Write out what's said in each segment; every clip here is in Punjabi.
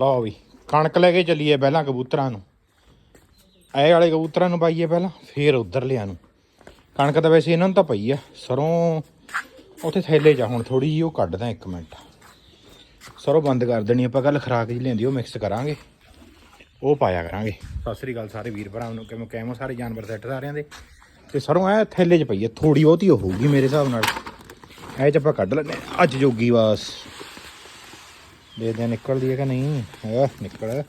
ਲਓ ਵੀ, ਕਣਕ ਲੈ ਕੇ ਚੱਲੀਏ ਪਹਿਲਾਂ ਕਬੂਤਰਾਂ ਨੂੰ। ਇਹ ਵਾਲੇ ਕਬੂਤਰਾਂ ਨੂੰ ਪਾਈਏ ਪਹਿਲਾਂ, ਫੇਰ ਉਧਰ ਲਿਆ ਨੂੰ। ਕਣਕ ਤਾਂ ਵੈਸੇ ਇਹਨਾਂ ਨੂੰ ਤਾਂ ਪਈ ਆ, ਸਰੋਂ ਉੱਥੇ ਥੈਲੇ ਜਾ ਹੁਣ ਥੋੜੀ ਜਿਹੀ ਉਹ ਕੱਢਦਾ ਇੱਕ ਮਿੰਟ। ਸਰੋਂ ਬੰਦ ਕਰ ਦੇਣੀ, ਆਪਾਂ ਕੱਲ ਖਰਾਕ ਜੀ ਲੈਂਦੀ ਉਹ ਮਿਕਸ ਕਰਾਂਗੇ। ਉਹ ਪਾਇਆ ਕਰਾਂਗੇ। ਸਤਿ ਸ੍ਰੀ ਅਕਾਲ ਸਾਰੇ ਵੀਰ ਭਰਾਵਾਂ ਨੂੰ ਕਿਵੇਂ ਕਿਵੇਂ ਸਾਰੇ ਜਾਨਵਰ ਸੈੱਟ ਸਾਰਿਆਂ ਦੇ। ਤੇ ਸਰੋਂ ਐ ਥੈਲੇ 'ਚ ਪਈ ਹੈ ਥੋੜੀ ਬਹੁਤੀ ਉਹ ਹੋਊਗੀ ਮੇਰੇ ਹਿਸਾਬ ਨਾਲ। ਐ ਚ ਆਪਾਂ ਕੱਢ ਲੈਨੇ ਆਂ। ਅੱਜ ਜੋਗੀ ਬਸ ਦੇਖਦੇ ਆਂ ਨਿਕਲਦੀ ਹੈ ਕਿ ਨਹੀਂ? ਹੈ ਨਿਕਲ।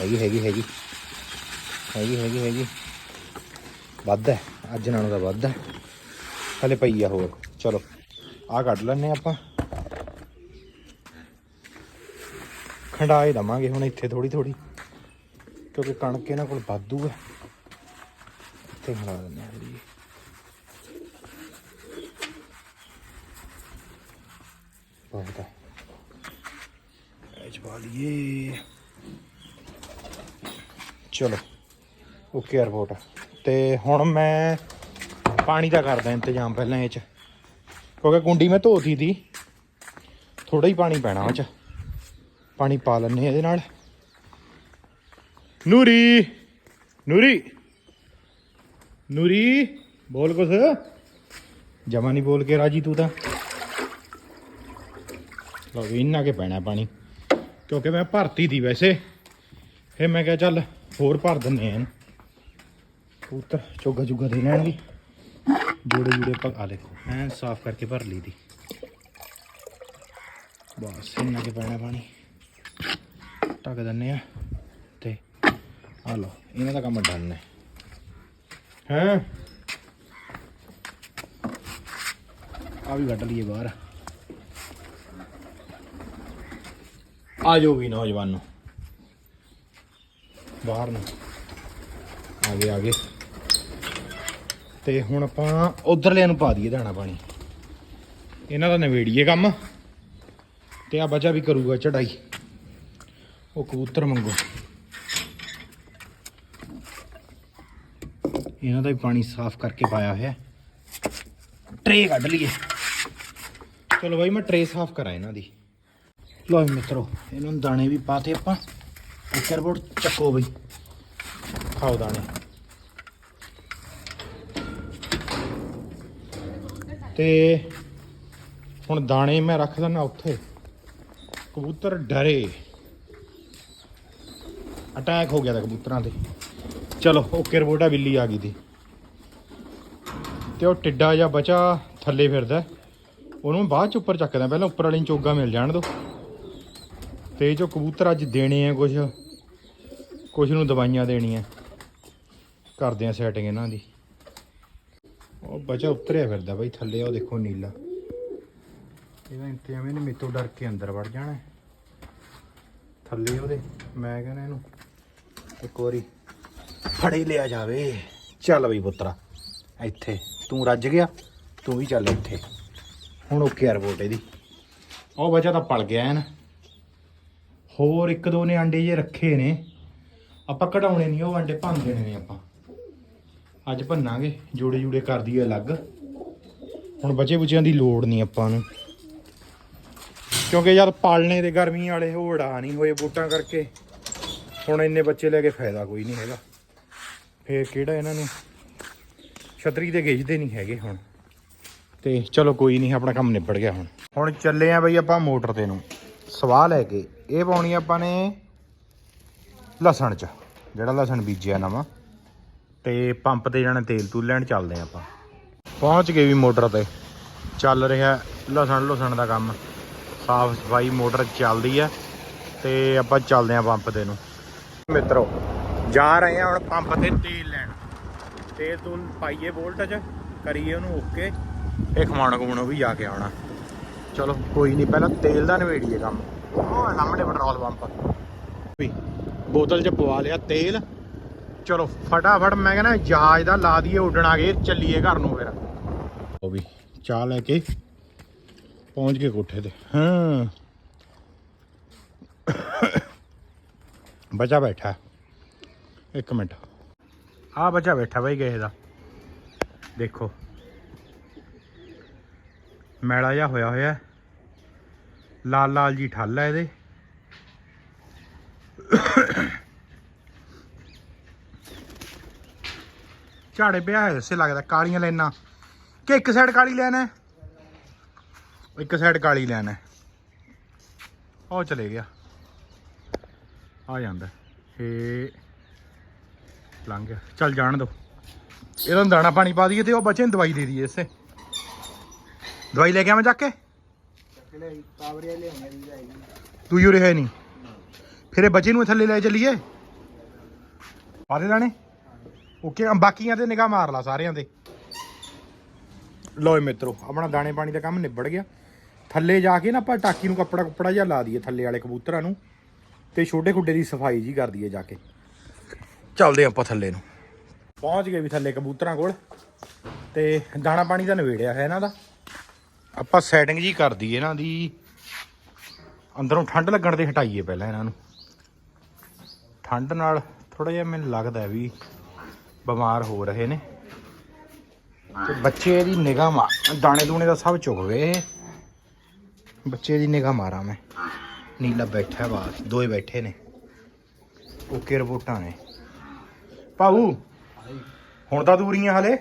ਹੈਗੀ ਹੈਗੀ ਹੈਗੀ। ਹੈਗੀ ਹੈਗੀ ਹੈਗੀ। ਵੱਧ ਹੈ, ਅੱਜ ਨਾਲੋਂ ਤਾਂ ਵੱਧ ਹੈ। ਹਲੇ ਪਈ ਆ ਹੋਰ, ਚਲੋ। ਆ ਕੱਢ ਲੈਨੇ ਆਪਾਂ। ਖੰਡਾਏ ਦਵਾਂਗੇ ਹੁਣ ਇੱਥੇ ਥੋੜੀ ਥੋੜੀ ਕਿਉਂਕਿ ਕਣਕ ਇਹਨਾਂ ਕੋਲ ਵਾਧੂ ਹੈ। ਇੱਥੇ ਖੰਡਾ ਦਿੰਦੇ ਆ ਜੀ ਬਹੁਤ ਹੈ ਇਹ ਪਾ ਲਈਏ ਚਲੋ ਓਕੇ ਰਿਪੋਰਟ ਤੇ ਹੁਣ ਮੈਂ ਪਾਣੀ ਦਾ ਕਰਦਾ ਇੰਤਜ਼ਾਮ ਪਹਿਲਾਂ ਇਹ ਚ ਕਿਉਂਕਿ ਕੁੰਡੀ ਮੈਂ ਧੋਤੀ ਦੀ ਥੋੜਾ ਹੀ ਪਾਣੀ ਪੈਣਾ ਉਹ ਚ ਪਾਣੀ ਪਾ ਲੈਣੇ ਇਹਦੇ ਨਾਲ ਨੂਰੀ ਨੂਰੀ ਨੂਰੀ ਬੋਲ ਕੁਛ ਜਮਾ ਨਹੀਂ ਬੋਲ ਕੇ ਰਾਜੀ ਤੂੰ ਤਾਂ ਲਓ ਵੀ ਇੰਨਾ ਕੇ ਪੈਣਾ ਪਾਣੀ। ਕਿਉਂਕਿ ਮੈਂ ਭਰਤੀ ਦੀ ਵੈਸੇ। ਫਿਰ ਮੈਂ ਕਿਹਾ ਚੱਲ ਹੋਰ ਭਰ ਦਿੰਨੇ ਆਂ ਪੁੱਤ ਚੋਗਾ ਚੁਗਾ ਦੇ ਲੈਣਗੇ ਜੋੜੇ ਜੁੜੇ ਪਾ ਆ ਦੇਖੋ ਐਂ ਸਾਫ਼ ਕਰਕੇ ਭਰ ਲਈ ਦੀ। ਬਸ ਇੰਨਾ ਕੇ ਪੈਣਾ ਪਾਣੀ। ਢੱਕ ਦਿੰਨੇ ਆ ਤੇ ਆ ਲਓ, ਇਹਨਾਂ ਦਾ ਕੰਮ ਡਨ ਹੈ। ਹੈਂ? ਆ ਵੀ ਕੱਢ ਲਈਏ ਬਾਹਰ। ਆ ਜਾਓ ਵੀ ਨੌਜਵਾਨ ਨੂੰ। ਬਾਹਰ ਨੂੰ। ਆ ਗਏ ਆ ਗਏ। ਤੇ ਹੁਣ ਆਪਾਂ ਉਧਰਲਿਆਂ ਨੂੰ ਪਾ ਦਈਏ ਦਾਣਾ ਪਾਣੀ। ਇਹਨਾਂ ਦਾ ਨਵੇੜੀਏ ਕੰਮ ਤੇ ਆ ਬਚਾ ਵੀ ਕਰੂਗਾ ਚੜਾਈ। ਉਹ ਕਬੂਤਰ ਮੰਗੋ ਇਹਨਾਂ ਦਾ ਵੀ ਪਾਣੀ ਸਾਫ਼ ਕਰਕੇ ਪਾਇਆ ਹੋਇਆ। ਟਰੇ ਕੱਢ ਲਈਏ। ਚਲੋ ਬਾਈ, ਮੈਂ ਟਰੇ ਸਾਫ਼ ਕਰਾਂ ਇਹਨਾਂ ਦੀ। ਲਓ ਜੀ ਮਿੱਤਰੋ, ਇਹਨਾਂ ਨੂੰ ਦਾਣੇ ਵੀ ਪਾਤੇ ਆਪਾਂ। ਇੱਕ ਰਿਪੋਰਟ ਚੱਕੋ ਬਈ। ਖਾਓ ਦਾਣੇ। ਤੇ ਹੁਣ ਦਾਣੇ ਮੈਂ ਰੱਖ ਦਿੰਦਾ ਉੱਥੇ। ਕਬੂਤਰ ਡਰੇ। ਅਟੈਕ ਹੋ ਗਿਆ ਤਾਂ ਕਬੂਤਰਾਂ ਤੇ। ਚਲੋ ਓਕੇ ਰਿਪੋਰਟ ਬਿੱਲੀ ਆ ਗਈ ਦੀ ਤੇ ਉਹ ਟਿੱਡਾ ਜਾਂ ਬਚਾ, ਥੱਲੇ ਫਿਰਦਾ। ਉਹਨੂੰ ਬਾਅਦ ਚ ਉੱਪਰ ਚੱਕਦਾ, ਪਹਿਲਾਂ ਉੱਪਰ ਵਾਲੀ ਚੋਗਾ ਮਿਲ ਜਾਣ ਦੋ। ਤੇ ਇਹ ਜੋ ਕਬੂਤਰ ਅੱਜ ਦੇਣੇ ਆ ਕੁਝ ਕੁਝ ਨੂੰ ਦਵਾਈਆਂ ਦੇਣੀਆਂ। ਕਰਦੇ ਆ ਸੈਟਿੰਗ ਇਹਨਾਂ ਦੀ। ਉਹ ਬਚਾ ਉਤਰਿਆ ਫਿਰਦਾ ਬਾਈ, ਥੱਲੇ ਉਹ ਦੇਖੋ ਨੀਲਾ। ਇਹਦਾ ਇੰਤਜ਼ਾਮ ਇਹਨੇ ਮੇਤੋਂ ਡਰ ਕੇ ਅੰਦਰ ਵੜ ਜਾਣਾ। ਥੱਲੇ ਉਹਦੇ, ਮੈਂ ਕਹਿੰਦਾ ਇਹਨੂੰ ਇੱਕ ਵਾਰੀ ਫੜੇ ਲਿਆ ਜਾਵੇ। ਚੱਲ ਬਈ ਪੁੱਤਰਾ, ਇੱਥੇ। ਤੂੰ ਰੱਜ ਗਿਆ, ਤੂੰ ਵੀ ਚੱਲ ਇੱਥੇ। ਹੁਣ ਓਕੇ ਆ ਰਿਪੋਰਟ ਇਹਦੀ। ਉਹ ਬਚਾ ਤਾਂ ਪਲ ਗਿਆ ਐਨ ਹੋਰ ਇੱਕ ਦੋ ਨੇ ਅੰਡੇ ਜੇ ਰੱਖੇ ਨੇ। ਆਪਾਂ ਕਢਾਉਣੇ ਨਹੀਂ ਉਹ ਅੰਡੇ ਭੰਨ ਦੇਣੇ ਨੇ ਆਪਾਂ। ਅੱਜ ਭੰਨਾਂਗੇ, ਜੋੜੇ ਜੂੜੇ ਕਰ ਦਈਏ ਅਲੱਗ। ਹੁਣ ਬਚੇ ਬੁੱਚਿਆਂ ਦੀ ਲੋੜ ਨਹੀਂ ਆਪਾਂ ਨੂੰ। ਕਿਉਂਕਿ ਯਾਰ ਪਾਲਣੇ ਦੇ ਗਰਮੀ ਵਾਲੇ ਉਹ ਨਹੀਂ ਹੋਏ ਬੂਟਾਂ ਕਰਕੇ। ਹੁਣ ਇੰਨੇ ਬੱਚੇ ਲੈ ਕੇ ਫਾਇਦਾ ਕੋਈ ਨਹੀਂ ਹੈਗਾ। ਫੇਰ ਕਿਹੜਾ ਇਹਨਾਂ ਨੂੰ? ਛਤਰੀ 'ਤੇ ਗੇਜਦੇ ਨਹੀਂ ਹੈਗੇ ਹੁਣ। ਤੇ ਚਲੋ ਕੋਈ ਨਹੀਂ ਆਪਣਾ ਕੰਮ ਨਿਬੜ ਗਿਆ ਹੁਣ। ਹੁਣ ਚੱਲੇ ਆ ਬਈ ਆਪਾਂ ਮੋਟਰ ਤੇ ਨੂੰ। ਸਵਾਹ ਲੈ ਕੇ। ਇਹ ਪਾਉਣੀ ਆਪਾਂ ਨੇ ਲਸਣ ਚ, ਜਿਹੜਾ ਲਸਣ ਬੀਜਿਆ ਨਵਾਂ। ਤੇ ਪੰਪ ਤੇ ਜਾਣਾ ਤੇਲ ਤੂਲ ਲੈਣ ਚੱਲਦੇ ਆ ਆਪਾਂ। ਪਹੁੰਚ ਗਏ ਵੀ ਮੋਟਰ ਤੇ। ਚੱਲ ਰਿਹਾ ਲਸਣ ਲਸਣ ਦਾ ਕੰਮ। ਸਾਫ਼ ਸਫ਼ਾਈ ਮੋਟਰ ਚੱਲਦੀ ਆ ਤੇ ਆਪਾਂ ਚੱਲਦੇ ਆ ਪੰਪ ਤੇ ਨੂੰ। ਮਿੱਤਰੋ, ਜਾ ਰਹੇ ਆ ਹੁਣ ਪੰਪ ਤੇ ਤੇਲ ਲੈਣ। ਤੇਲ ਤੂਲ ਪਾਈਏ ਵੋਲਟ ਚ, ਕਰੀਏ ਉਹਨੂੰ ਓਕੇ। ਇਹ ਖਮਾਣ ਖਮੂਣੋਂ ਵੀ ਜਾ ਕੇ ਆਉਣਾ। ਚਲੋ, ਕੋਈ ਨਹੀਂ ਪਹਿਲਾਂ ਤੇਲ ਦਾ ਨਵੇੜੀਏ ਕੰਮ। ਉਹ ਸਾਹਮਣੇ ਪੈਟਰੋਲ ਪੰਪ ਵੀ ਬੋਤਲ 'ਚ ਪਵਾ ਲਿਆ ਤੇਲ। ਚਲੋ ਫਟਾਫਟ ਮੈਂ ਕਹਿੰਦਾ ਜਹਾਜ਼ ਦਾ ਲਾ ਦਈਏ ਉੱਡਣਾ ਗੇ ਚੱਲੀਏ ਘਰ ਨੂੰ ਫਿਰ। ਉਹ ਵੀ ਚਾਹ ਲੈ ਕੇ ਪਹੁੰਚ ਗਏ ਕੋਠੇ ਤੇ। ਹਾਂ। ਬੱਚਾ ਬੈਠਾ ਇੱਕ ਮਿੰਟ। ਆ ਬੱਚਾ ਬੈਠਾ ਬਾਈ ਕਿਸੇ ਦਾ। ਦੇਖੋ। ਮੈਲਾ ਜਿਹਾ ਹੋਇਆ ਹੋਇਆ ਲਾਲ ਲਾਲ ਜੀ ਠੱਲ ਹੈ ਇਹਦੇ। ਝਾੜੇ ਪਿਆ ਹੈ ਇਸੇ ਲੱਗਦਾ, ਕਾਲੀਆਂ ਲੈਣਾ ਕਿ ਇੱਕ ਸਾਈਡ ਕਾਲੀ ਲੈਣਾ ਇੱਕ ਸਾਈਡ ਕਾਲੀ ਲੈਣਾ ਹੈ। ਉਹ ਚਲੇ ਗਿਆ। ਆ ਜਾਂਦਾ। ਇਹ ਲੰਘ ਗਿਆ। ਚੱਲ ਜਾਣ ਦੋ। ਇਹਦਾ ਦਾਣਾ ਪਾਣੀ ਪਾ ਦਈਏ ਤੇ ਉਹ ਬੱਚੇ ਨੂੰ ਦਵਾਈ ਦੇ ਦਈਏ ਇਸੇ। ਦਵਾਈ ਲੈ ਕੇ ਆਵਾਂ ਚੱਕ ਕੇ? ਕਾਵਰੀਆ ਲਿਆਉਣਾ ਵੀ ਜਾਏਗੀ ਤੂੰ ਯੂਰੇ ਹੈ ਨਹੀਂ। ਫਿਰ ਇਹ ਬੱਚੇ ਨੂੰ ਥੱਲੇ ਲੈ ਚੱਲੀਏ? ਪਾ ਦਾਣੇ? ਓਕੇ ਬਾਕੀਆਂ ਤੇ ਨਿਗਾਹ ਮਾਰ ਲਾ ਸਾਰਿਆਂ ਤੇ। ਲੋਏ ਮਿੱਤਰੋ, ਆਪਣਾ ਦਾਣੇ ਪਾਣੀ ਦਾ ਕੰਮ ਨਿਬੜ ਗਿਆ। ਥੱਲੇ ਜਾ ਕੇ ਨਾ ਆਪਾਂ ਟਾਕੀ ਨੂੰ ਕੱਪੜਾ ਕੁੱਪੜਾ ਜਿਹਾ ਲਾ ਦਈਏ ਥੱਲੇ ਵਾਲੇ ਕਬੂਤਰਾਂ ਨੂੰ ਤੇ ਛੋਟੇ ਖੁੱਡੇ ਦੀ ਸਫ਼ਾਈ ਜੀ ਕਰ ਦਈਏ ਜਾ ਕੇ। ਚੱਲਦੇ ਆਪਾਂ ਥੱਲੇ ਨੂੰ। ਪਹੁੰਚ ਗਏ ਵੀ ਥੱਲੇ ਕਬੂਤਰਾਂ ਕੋਲ ਤੇ ਦਾਣਾ ਪਾਣੀ ਦਾ ਨਵੇੜਿਆ ਹੈ ਇਹਨਾਂ ਦਾ। ਆਪਾਂ ਸੈਟਿੰਗ ਜੀ ਕਰ ਦਈਏ ਇਹਨਾਂ ਦੀ। ਅੰਦਰੋਂ ਠੰਡ ਲੱਗਣ ਤੇ ਹਟਾਈਏ ਪਹਿਲਾਂ ਇਹਨਾਂ ਨੂੰ। ਠੰਡ ਨਾਲ ਥੋੜਾ ਜਿਹਾ ਮੈਨੂੰ ਲੱਗਦਾ ਵੀ ਬਿਮਾਰ ਹੋ ਰਹੇ ਨੇ। ਤੇ ਬੱਚੇ ਦੀ ਨਿਗਾਹ ਮਾਰ ਦਾਣੇ ਦੂਣੇ ਦਾ ਸਭ ਚੁੱਕ ਗਏ। ਬੱਚੇ ਦੀ ਨਿਗਾਹ ਮਾਰਾਂ ਮੈਂ। ਨੀਲਾ ਬੈਠਾ ਬਾਸ ਦੋਏ ਬੈਠੇ ਨੇ। ਓਕੇ ਰਿਪੋਰਟਾਂ ਨੇ। ਪਾਉ ਹੁਣ ਤਾਂ ਦੂਰੀਆਂ ਹਲੇ।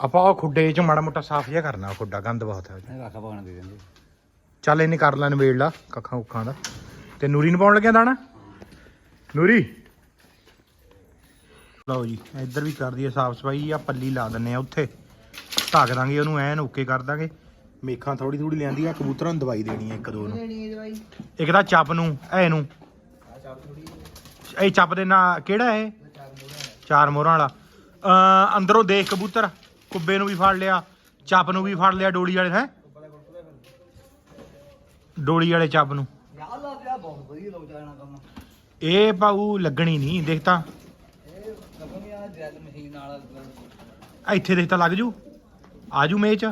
ਆਪਾਂ ਉਹ ਖੁੱਡੇ ਚ ਮਾੜਾ ਮੋਟਾ ਸਾਫ਼ ਜਿਹਾ ਕਰਨਾ ਉਹ ਖੁੱਡਾ ਗੰਦ ਬਹੁਤ ਹੈ। ਇਹ ਰੱਖਾ ਪਾਉਣ ਦੇ ਦਿੰਦੇ ਚੱਲ ਇਹਨੇ ਕਰ ਲੈ ਨਵੇੜ ਲਾ ਕੱਖਾਂ ਉੱਖਾਂ ਦਾ। ਤੇ ਨੂਰੀ ਨੂੰ ਪਾਉਣ ਲੱਗਿਆ ਦਾਣਾ? ਨੂਰੀ? ਲਓ ਜੀ ਇੱਧਰ ਵੀ ਕਰ ਦਈਏ ਸਾਫ਼ ਸਫ਼ਾਈ ਆ ਪੱਲੀ ਲਾ ਦਿੰਨੇ ਆ ਉੱਥੇ। ਢੱਕ ਦਾਂਗੇ ਉਹਨੂੰ ਐਨ ਓਕੇ ਕਰ ਦਾਂਗੇ। ਮੇਖਾਂ ਥੋੜੀ ਥੋੜੀ ਲਿਆਂਦੀ ਆ ਕਬੂਤਰਾਂ ਨੂੰ ਦਵਾਈ ਦੇਣੀ ਆ ਇੱਕ ਦੋ ਨੂੰ। ਲੈਣੀ ਹੈ ਦਵਾਈ। ਇੱਕ ਤਾਂ ਚੱਪ ਨੂੰ ਐ ਨੂੰ ਆ ਚਾਪ ਥੋੜੀ ਇਹ ਚੱਪ ਦੇ ਨਾਂ ਕਿਹੜਾ ਇਹ? ਚਾਰ ਮੋਹਰਾਂ ਵਾਲਾ। ਅੰਦਰੋਂ ਦੇਖ ਕਬੂਤਰ। ਕੁੱਬੇ ਨੂੰ ਵੀ ਫੜ ਲਿਆ, ਚੱਪ ਨੂੰ ਵੀ ਫੜ ਲਿਆ ਡੋਲੀ ਵਾਲੇ, ਹੈ? ਡੋਲੀ ਵਾਲੇ ਚੱਪ ਨੂੰ। ਇਹ ਪਾਉ ਲੱਗਣੀ ਨਹੀਂ, ਦੇਖ ਤਾਂ। ਇੱਥੇ ਦੇਖ ਤਾਂ ਲੱਗ ਜੂ। ਆਜੂ ਮੇਚ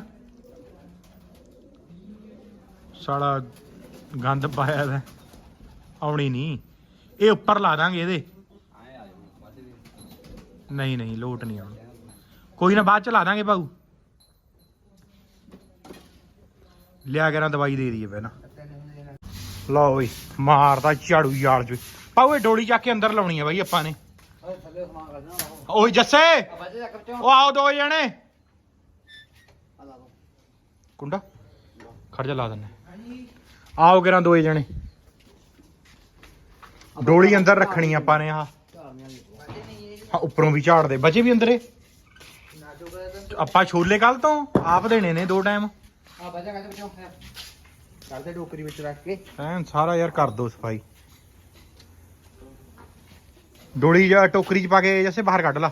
ਸਾਲਾ ਗੰਦ ਪਾਇਆ ਦਾ ਆਉਣੀ ਨਹੀਂ। ਇਹ ਉੱਪਰ ਲਾ ਦਾਂਗੇ ਇਹਦੇ। ਨਹੀਂ ਨਹੀਂ, ਲੋਟ ਨਹੀਂ ਆਉਣਾ। ਕੋਈ ਨਾ ਬਾਅਦ ਚ ਲਾ ਦਾਂਗੇ ਭਾਊ ਲਿਆ ਕੇ ਨਾ ਦਵਾਈ ਦੇ ਦਈਏ ਪਹਿਲਾਂ। ਲਓ ਓਏ ਮਾਰਦਾ ਝਾੜੂ ਯਾਲ ਚ ਪਾਉ ਇਹ ਡੋਲੀ ਚੱਕ ਕੇ ਅੰਦਰ ਲਾਉਣੀ ਆ ਬਾਈ ਆਪਾਂ ਨੇ। ਓਏ, ਜੱਸੇ! ਉਹ ਆਓ ਦੋ ਜਣੇ। ਕੁੰਡਾ? ਖੜ ਜਾ, ਲਾ ਦਿੰਨੇ ਆਓ ਕਿਰਾਂ ਦੋ ਜਣੇ। ਡੋਲੀ ਅੰਦਰ ਰੱਖਣੀ ਆਪਾਂ ਨੇ ਆਹ। ਉੱਪਰੋਂ ਵੀ ਝਾੜ ਦੇ। ਬਚੇ ਵੀ ਅੰਦਰੇ? ਆਪਾਂ ਛੋਲੇ ਕੱਲ ਤੋਂ? ਆਪ ਦੇਣੇ ਨੇ ਦੋ ਟਾਈਮ ਆ ਬੱਜਾ ਕੱਢ ਵਿੱਚੋਂ ਕਰਦੇ ਟੋਕਰੀ ਵਿੱਚ ਰੱਖ ਕੇ। ਐਨ ਸਾਰਾ ਯਾਰ ਕਰ ਦੋ ਸਫ਼ਾਈ। ਡੋਲੀ ਜਾਂ ਟੋਕਰੀ ਚ ਪਾ ਕੇ ਜੈਸੇ ਬਾਹਰ ਕੱਢ ਲਾ।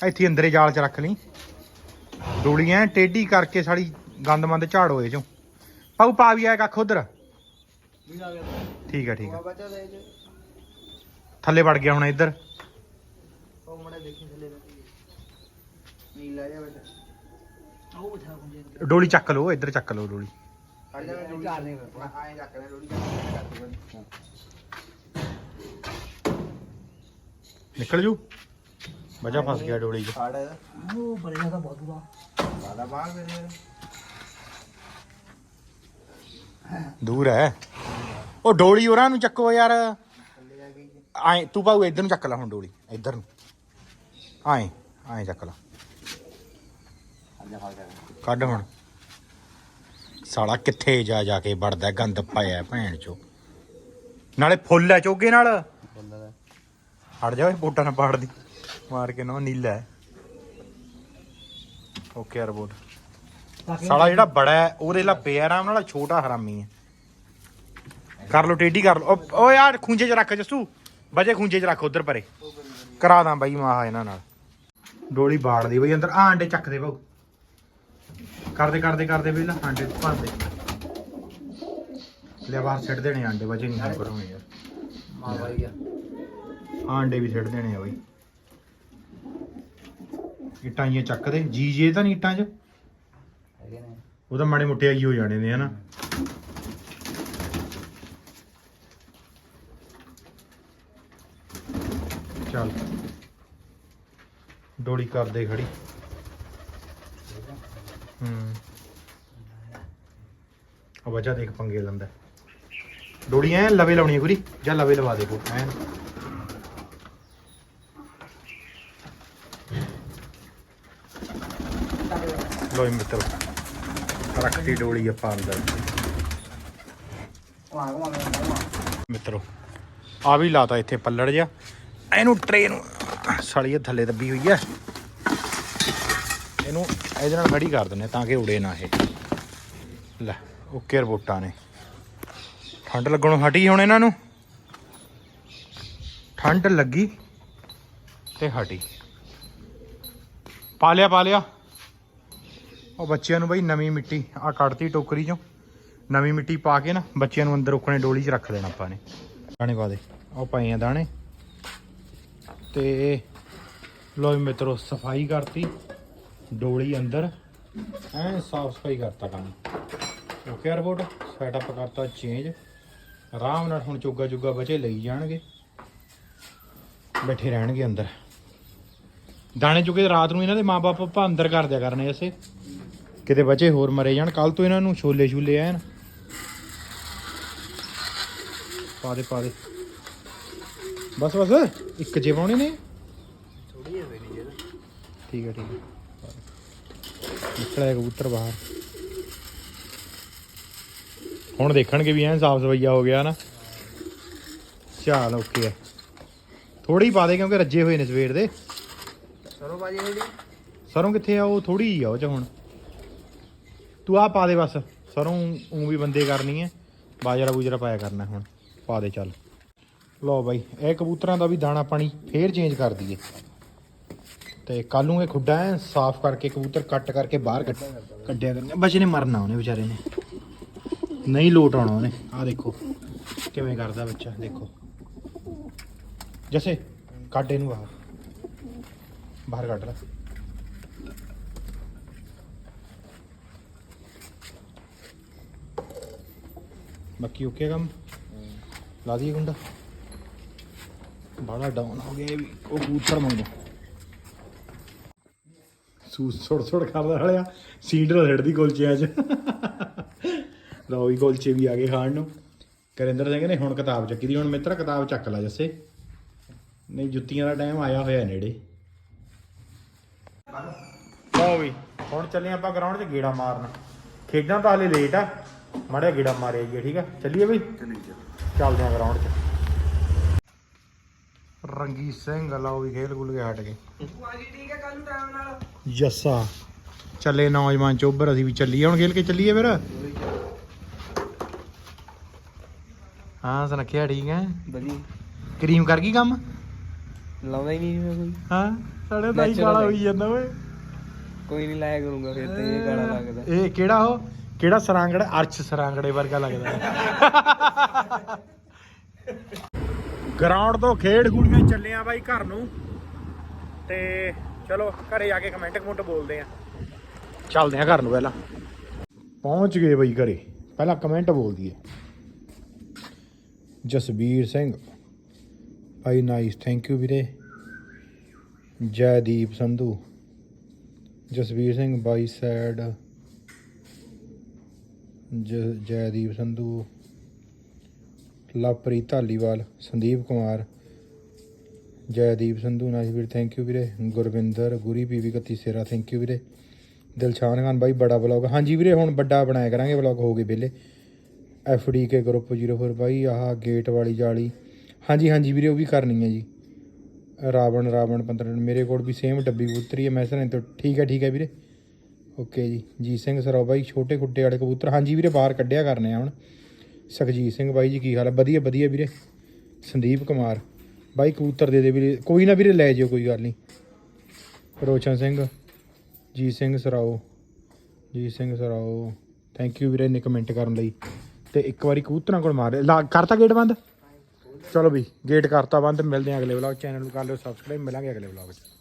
ਇੱਥੇ ਅੰਦਰੇ ਜਾਲ ਚ ਰੱਖ ਲਈ। ਡੋਲੀ ਐ ਟੇਢੀ ਕਰਕੇ ਸਾਡੀ ਗੰਦਮੰਦ ਝਾੜ ਹੋਏ ਚੋਂ। ਪਾਉ ਪਾ ਵੀ ਆਇਆ ਕੱਖ ਉਧਰ। ਠੀਕ ਹੈ ਠੀਕ ਹੈ ਥੱਲੇ ਵੜ ਗਿਆ ਹੁਣ ਇੱਧਰ। ਉਹ ਮੜੇ ਦੇਖੀ ਥੱਲੇ। ਨੀਲਾ ਜਿਹਾ ਉਹ ਡੋਲੀ ਚੱਕ ਲਓ ਇੱਧਰ ਚੱਕ ਲਓ ਡੋਲੀ। ਕੱਢ ਆਏ ਲੈ ਨਿਕਲ ਜੂ? ਵਜਾ ਫਸ ਗਿਆ ਡੋਲੀ 'ਚ। ਫਾੜ ਉਹ ਬੜੇ ਜ਼ਿਆਦਾ ਬਹੁਤ ਬੁਰਾ। ਬਾਲਾ ਬਾਹਰ ਮੇਰੇ ਦੂਰ ਹੈ। ਉਹ ਡੋਲੀ ਉਹਨਾਂ ਨੂੰ ਚੱਕੋ ਯਾਰ। ਆਏ ਤੂੰ ਪਾਉ ਇੱਧਰ ਨੂੰ ਚੱਕ ਲੈ ਹੁਣ ਡੋਲੀ ਇੱਧਰ ਨੂੰ। ਆਏ ਆਏ ਚੱਕ ਲੈ। ਕੱਢ ਹੁਣ। ਸਾਲਾ ਕਿੱਥੇ ਜਾ ਜਾ ਕੇ ਵੜਦਾ, ਗੰਦ ਪਾਇਆ ਭੈਣ ਚੋ। ਨਾਲੇ ਫੁੱਲ ਹੈ ਚੋਗੇ ਨਾਲ। ਹਟ ਜਾ ਓਏ ਬੋਟਾਂ ਨਾਲ ਪਾੜਦੀ ਮਾਰ ਕੇ ਨਾ ਨੀਲਾ ਹੈ ਓਕੇ ਯਾਰ ਬੋਟ। ਸਾਲਾ ਜਿਹੜਾ ਬੜਾ ਹੈ ਉਹਦੇ ਲਾ ਪਿਆ ਆਰਾਮ ਨਾਲ, ਛੋਟਾ ਹਰਾਮੀ ਹੈ ਕਰ ਲੋ ਟੇਢੀ ਕਰ ਲੋ ਓ ਯਾਰ ਖੂੰਜੇ 'ਚ ਰੱਖ ਜੱਸੂ। ਵਜੇ ਖੂੰਜੇ 'ਚ ਰੱਖ ਉਧਰ ਪਰੇ। ਕਰਾ ਦਾਂ ਬਾਈ ਮਾਹ ਇਹਨਾਂ ਨਾਲ। ਡੋਲੀ ਬਾੜ ਦੀ ਬਈ ਅੰਦਰ। ਆਂਡੇ ਚੱਕ ਦੇ ਬਾਊ। ਕਰਦੇ ਕਰਦੇ ਕਰਦੇ ਵੀ ਨਾ ਆਂਡੇ ਭਰ ਦੇ ਲੈ ਬਾਹਰ ਛੱਡ ਦੇਣੇ ਆਂਡੇ ਵਜੇ ਨਹੀਂ ਹਾਂ ਕਰੋਗੇ ਯਾਰ। ਮਾਂ ਬਾਈ ਆਹ ਆਂਡੇ ਵੀ ਛੱਡ ਦੇਣੇ ਆ ਬਈ। ਇੱਟਾਂ ਇਹ ਚੱਕ ਦੇ। ਜੀ ਜੇ ਤਾਂ ਨਹੀਂ ਇੱਟਾਂ 'ਚ। ਹੈਗੇ ਨੇ। ਉਹ ਤਾਂ ਮਾੜੇ ਮੁੱਟੇ ਆਈ ਹੋ ਜਾਣੇ ਨੇ ਹਨਾ। ਚੱਲ। ਡੋਲੀ ਕਰਦੇ ਖੜੀ। ਹੂੰ। ਆ ਵਜਾ ਦੇਖ ਪੰਗੇ ਲੰਦਾ। ਡੋੜੀ ਐ ਲਵੇ ਲਾਉਣੀ ਹੈ ਗੁਰੀ, ਜਾਂ ਲਵੇ ਲਵਾ ਦੇ ਕੋ ਐਨ ਲੋਈ ਮਿੱਤਰ, ਰੱਖਤੀ ਡੋਲੀ ਆਪਾਂ ਅੰਦਰ। ਮਿੱਤਰੋ, ਆ ਵੀ ਲਾਤਾ ਇੱਥੇ ਪੱਲੜ ਜਿਹਾ। ਇਹਨੂੰ ਟਰੇ ਨੂੰ ਸਲੀਏ ਥੱਲੇ ਦੱਬੀ ਹੋਈ ਹੈ ਇਹਨੂੰ ਇਹਦੇ ਨਾਲ ਖੜੀ ਕਰ ਦਿੰਦੇ ਤਾਂ ਕਿ ਉੜੇ ਨਾ ਇਹ। ਲੈ ਓਕੇ ਰਬੋਟਾਂ ਨੇ। ਠੰਡ ਲੱਗਣੋਂ ਹਟੀ ਹੁਣ ਇਹਨਾਂ ਨੂੰ? ਠੰਡ ਲੱਗੀ ਤੇ ਹਟੀ। ਪਾ ਲਿਆ ਪਾ ਲਿਆ। ਉਹ ਬੱਚਿਆਂ ਨੂੰ ਬਈ ਨਵੀਂ ਮਿੱਟੀ ਆ ਕੱਢਤੀ ਟੋਕਰੀ ਚੋਂ। ਨਵੀਂ ਮਿੱਟੀ ਪਾ ਕੇ ਨਾ ਬੱਚਿਆਂ ਨੂੰ ਅੰਦਰ ਉਕਣੇ ਡੋਲੀ 'ਚ ਰੱਖ ਦੇਣਾ ਆਪਾਂ ਨੇ। ਦਾਣੇ ਪਾ ਦੇ। ਉਹ ਪਏ ਆ ਦਾਣੇ। ਤੇ ਲੋ ਵੀ ਮਿੱਤਰੋ, ਸਫ਼ਾਈ ਕਰਤੀ। ਡੋਲੀ ਅੰਦਰ। ਐ ਸਾਫ਼ ਸਫ਼ਾਈ ਕਰਤਾ ਕੰਮ। Okay report? ਸੈਟਅਪ ਕਰਤਾ ਚੇਂਜ ਆਰਾਮ ਨਾਲ ਹੁਣ ਚੋਗਾ ਚੁੱਗਾ ਬਚੇ ਲਈ ਜਾਣਗੇ। ਬੈਠੇ ਰਹਿਣਗੇ ਅੰਦਰ। ਦਾਣੇ ਚੁੱਕੇ ਰਾਤ ਨੂੰ ਇਹਨਾਂ ਦੇ ਮਾਪੇ ਆਪਾਂ ਅੰਦਰ ਕਰ ਦਿਆ ਕਰਨੇ ਐਸੇ ਕਿਤੇ ਬੱਚੇ ਹੋਰ ਮਰੇ ਜਾਣ ਕੱਲ ਤੋਂ ਇਹਨਾਂ ਨੂੰ ਛੋਲੇ ਛੂਲੇ ਐਨ। ਪਾ ਦੇ ਪਾ ਦੇ। ਬਸ ਬਸ ਇੱਕ ਜੇ ਪਾਉਣੇ ਨੇ। ਥੋੜੀ ਜਿਹੀ ਮੇਰੀ ਜਿਹੜਾ ਠੀਕ ਹੈ ਠੀਕ ਹੈ। ਨਿਕਲਿਆ ਕਬੂਤਰ ਬਾਹਰ। ਹੁਣ ਦੇਖਣਗੇ ਵੀ ਐਨ ਸਾਫ਼ ਸਫਾਈਆ ਹੋ ਗਿਆ ਨਾ। ਚੱਲ ਓਕੇ ਹੈ ਥੋੜੀ ਪਾ ਦੇ ਕਿਉਂਕਿ ਰੱਜੇ ਹੋਏ ਨੇ ਸਵੇਰ ਦੇ। ਚਲੋ ਬਾਜੀ ਜਿਹੜੀ ਸਰੋਂ ਕਿੱਥੇ ਆ? ਉਹ ਥੋੜੀ ਹੀ ਆ ਉਹ ਚ ਹੁਣ। ਤੂੰ ਆ ਪਾ ਦੇ ਬਸ। ਸਰੋਂ ਉਂ ਵੀ ਬੰਦੇ ਕਰਨੀ ਹੈ ਬਾਜਰਾ ਬੂਜਰਾ ਪਾਇਆ ਕਰਨਾ ਹੁਣ। ਪਾ ਦੇ ਚੱਲ। ਲਓ ਬਾਈ ਇਹ ਕਬੂਤਰਾਂ ਦਾ ਵੀ ਦਾਣਾ ਪਾਣੀ ਫੇਰ ਚੇਂਜ ਕਰ ਦਈਏ। ਤੇ ਕੱਲ ਨੂੰ ਇਹ ਖੁੱਡਾ ਐ ਸਾਫ਼ ਕਰਕੇ ਕਬੂਤਰ ਕੱਟ ਕਰਕੇ ਬਾਹਰ ਕੱਢ ਕੱਢਿਆ ਕਰਨੇ। ਬੱਚੇ ਨੇ ਮਰਨਾ ਉਹਨੇ ਵਿਚਾਰੇ ਨੇ। ਨਹੀਂ ਲੋਟ ਆਉਣਾ ਉਹਨੇ। ਆਹ ਦੇਖੋ, ਕਿਵੇਂ ਕਰਦਾ ਬੱਚਾ, ਦੇਖੋ। ਜਸੇ, ਕੱਢ ਇਹਨੂੰ ਬਾਹਰ। ਬਾਹਰ ਕੱਢ ਲੈ। ਬਾਕੀ ਓਕੇ ਕੰਮ? ਲਾ ਦਈਏ ਗੁੰਡਾ। ਬੜਾ ਡਾਊਨ ਹੋ ਗਿਆ ਇਹ ਵੀ। ਉਹ ਕਬੂਤਰ ਮੰਗੋ ਸੂਸ ਛੋੜ ਛੋੜ ਕਰਦਾ ਹਲਿਆ ਸੀਡਰ ਛੱਡਦੀ ਕੁਲਚਿਆਂ 'ਚ। ਲਓ ਵੀ ਕੁਲਚੇ ਵੀ ਆ ਗਏ ਖਾਣ ਨੂੰ। ਕਰਿੰਦਰ ਸਿੰਘ ਨੇ ਹੁਣ ਕਿਤਾਬ ਚੱਕੀ ਦੀ। ਹੁਣ ਮਿੱਤਰ ਕਿਤਾਬ ਚੱਕ ਲੈ ਜੱਸੇ। ਨਹੀਂ ਜੁੱਤੀਆਂ ਦਾ ਟਾਈਮ ਆਇਆ ਹੋਇਆ ਨੇੜੇ। ਲਓ ਵੀ ਹੁਣ ਚੱਲੇ ਆਪਾਂ ਗਰਾਊਂਡ 'ਚ ਗੇੜਾ ਮਾਰਨ। ਖੇਡਾਂ ਤਾਂ ਹਲੇ ਲੇਟ ਆ। ਮਾੜਾ ਜਿਹਾ ਗੇੜਾ ਮਾਰਿਆ ਜੀ ਠੀਕ ਆ? ਚੱਲੀਏ ਬਈ ਚੱਲਦੇ ਆ ਗਰਾਊਂਡ 'ਚ। ਰੰਗੀ ਸਿੰਘ ਲਓ ਵੀ ਖੇਲ ਗੁੱਲ ਕੇ ਹਟ ਗਏ। ਬਾਜੀ ਠੀਕ ਹੈ ਕੱਲ ਨੂੰ ਟਾਈਮ ਨਾਲ ਜੱਸਾ। ਚੱਲੇ ਨੌਜਵਾਨ ਚੋਬਰ ਅਸੀਂ ਵੀ ਚੱਲੀਏ। ਹੁਣ ਖੇਲ ਕੇ ਚੱਲੀਏ ਫਿਰ? ਹਾਂ ਸੁਨੱਖਿਆ ਠੀਕ ਹੈ। ਵਧੀਆ। ਕਰੀਮ ਕਰ ਗਈ ਕੰਮ? ਲਾਉਂਦਾ ਹੀ ਨਹੀਂ ਮੈਂ ਕੋਈ। ਹਾਂ ਸਾਡੇ ਤਾਂ ਹੀ ਹੈ। ਹੋਈ ਜਾਂਦਾ ਓਏ। ਕੋਈ ਨਹੀਂ ਲਾਇਆ ਕਰੂੰਗਾ ਫਿਰ ਤੇ ਇਹ ਗਾਣਾ ਲੱਗਦਾ। ਇਹ ਕਿਹੜਾ ਉਹ? ਕਿਹੜਾ ਸਰਾਂਗੜ? ਅਰਸ਼ ਸਰਾਂਗੜੇ ਵਰਗਾ ਲੱਗਦਾ। ਗਰਾਊਂਡ ਤੋਂ ਖੇਡ ਗੁੜੀਆਂ ਚੱਲੇ ਆ ਬਾਈ ਘਰ ਨੂੰ। ਤੇ ਚਲੋ, ਘਰੇ ਆ ਕੇ ਕਮੈਂਟ ਕਮੈਂਟ ਬੋਲਦੇ ਆ ਚੱਲਦੇ ਆ ਘਰ ਨੂੰ ਪਹਿਲਾਂ। ਪਹੁੰਚ ਗਏ ਬਾਈ ਘਰੇ। ਪਹਿਲਾਂ ਕਮੈਂਟ ਬੋਲ ਦਈਏ। ਜਸਬੀਰ ਸਿੰਘ। ਭਾਈ ਨਾਈਸ ਥੈਂਕ ਯੂ ਵੀਰੇ। ਜੈਦੀਪ ਸੰਧੂ। ਜਸਬੀਰ ਸਿੰਘ, ਬਾਈ ਸੈਡ ਜੈਦੀਪ ਸੰਧੂ। ਲਵਪ੍ਰੀਤ ਧਾਲੀਵਾਲ, ਸੰਦੀਪ ਕੁਮਾਰ, ਜੈਦੀਪ ਸੰਧੂ ਨਾਈਸ ਵੀਰ ਥੈਂਕ ਯੂ ਵੀਰੇ, ਗੁਰਵਿੰਦਰ, ਗੁਰੀ ਬੀਵੀ 31 ਸੇਰਾ ਥੈਂਕ ਯੂ ਵੀਰੇ। ਦਿਲਸ਼ਾਨ ਖਾਨ ਬਾਈ, ਬੜਾ ਬਲੌਗ ਹਾਂਜੀ ਵੀਰੇ, ਹੁਣ ਵੱਡਾ ਬਣਾਇਆ ਕਰਾਂਗੇ ਬਲੌਗ ਹੋ ਗਏ ਵਿਹਲੇ। ਐਫਡੀ ਕੇ ਗਰੁੱਪ 04 ਬਾਈ, ਆਹ ਗੇਟ ਵਾਲੀ ਜਾਲੀ। ਹਾਂਜੀ ਹਾਂਜੀ ਵੀਰੇ, ਉਹ ਵੀ ਕਰਨੀ ਹੈ ਜੀ। ਰਾਵਣ ਰਾਵਣ 15 ਮੇਰੇ ਕੋਲ ਵੀ ਸੇਮ ਡੱਬੀ ਕਬੂਤਰੀ ਹੈ, ਮੈਂ ਸਰਾਂ ਤੋਂ ਠੀਕ ਹੈ ਠੀਕ ਹੈ ਵੀਰੇ। ਓਕੇ ਜੀ ਜੀ ਸਿੰਘ ਸਰਾਓ ਬਾਈ, ਛੋਟੇ ਖੁੱਟੇ ਵਾਲੇ ਕਬੂਤਰ। ਹਾਂਜੀ ਵੀਰੇ, ਬਾਹਰ ਕੱਢਿਆ ਕਰਨੇ ਆ ਹੁਣ। ਸੁਖਜੀਤ ਸਿੰਘ ਬਾਈ ਜੀ, ਕੀ ਹਾਲ ਹੈ ਵਧੀਆ ਵਧੀਆ ਵੀਰੇ। ਸੰਦੀਪ ਕੁਮਾਰ। ਬਾਈ, ਕਬੂਤਰ ਦੇ ਦੇ ਵੀਰੇ। ਕੋਈ ਨਾ ਵੀਰੇ, ਲੈ ਜਿਓ, ਕੋਈ ਗੱਲ ਨਹੀਂ ਰੋਸ਼ਨ ਸਿੰਘ ਜੀ ਸਿੰਘ ਸਰਾਓ। ਜੀ ਸਿੰਘ ਸਰਾਓ। ਥੈਂਕ ਯੂ ਵੀਰੇ ਨੇ ਕਮੈਂਟ ਕਰਨ ਲਈ। ਤੇ ਇੱਕ ਵਾਰੀ ਕਬੂਤਰਾਂ ਕੋਲ ਮਾਰ। ਲਾ, ਕਰਤਾ ਗੇਟ ਬੰਦ? ਚਲੋ ਵੀ ਗੇਟ ਕਰਤਾ ਬੰਦ। ਮਿਲਦੇ ਆ ਅਗਲੇ ਵਲੌਗ ਚੈਨਲ ਨੂੰ ਕਰ ਲਿਓ ਸਬਸਕ੍ਰਾਈਬ ਮਿਲਾਂਗੇ ਅਗਲੇ ਵਲੌਗ 'ਚ।